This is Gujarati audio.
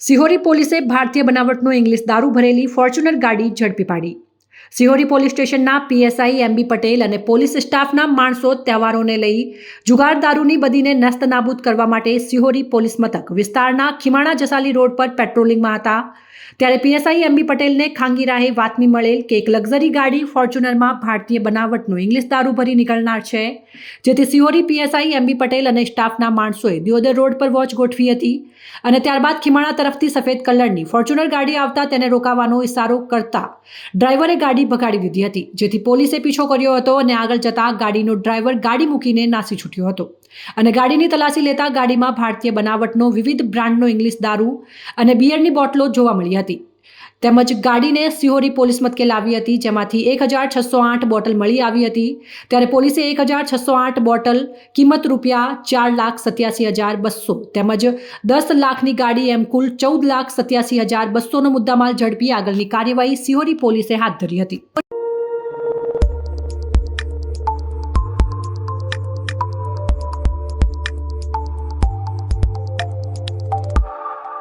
સિહોરી પોલીસે ભારતીય બનાવટનો ઇંગ્લિશ દારૂ ભરેલી ફોર્ચ્યુનર ગાડી ઝડપી પાડી. સિહોરી પોલીસ સ્ટેશનના પીએસઆઈ એમબી પટેલ અને પોલીસ સ્ટાફના માણસો તહેવારોને લઈ જુગાર બદીને નસ્ત કરવા માટે સિહોરી પોલીસ મથક વિસ્તારના ખીમાણા જસાલી રોડ પર પેટ્રોલિંગમાં હતા. ત્યારે પીએસઆઈ એમબી પટેલને ખાંગી રાહે મળેલ કે એક લક્ઝરી ગાડી ફોર્ચ્યુનરમાં ભારતીય બનાવટનું ઇંગ્લિશ દારૂ ભરી નીકળનાર છે, જેથી સિહોરી પીએસઆઈ એમબી પટેલ અને સ્ટાફના માણસોએ દિયોદર રોડ પર વોચ ગોઠવી હતી અને ત્યારબાદ ખીમાણા તરફથી સફેદ કલરની ફોર્ચ્યુનર ગાડી આવતા તેને રોકાવાનો ઇશારો કરતા ડ્રાઈવરે ગાડી ભગાડી દીધી હતી, જેથી પોલીસે પીછો કર્યો હતો અને આગળ જતા ગાડીનો ડ્રાઈવર ગાડી મૂકીને નાસી છૂટ્યો હતો. અને ગાડીની તલાશી લેતા ગાડીમાં ભારતીય બનાવટનો વિવિધ બ્રાન્ડનો ઇંગ્લિશ દારૂ અને બિયરની બોટલો જોવા મળી હતી. તેમજ ગાડીને સિહોરી પોલીસ મથકે લાવી હતી, જેમાંથી એક હજાર છસો આઠ બોટલ મળી આવી હતી. ત્યારે પોલીસે એક હજાર છસો આઠ બોટલ કિંમત રૂપિયા ચાર લાખ સત્યાસી હજાર બસો તેમજ દસ લાખની ગાડી એમ કુલ ચૌદ લાખ સત્યાસી હજાર બસોનો મુદ્દામાલ ઝડપી આગળની કાર્યવાહી સિહોરી પોલીસે હાથ ધરી હતી.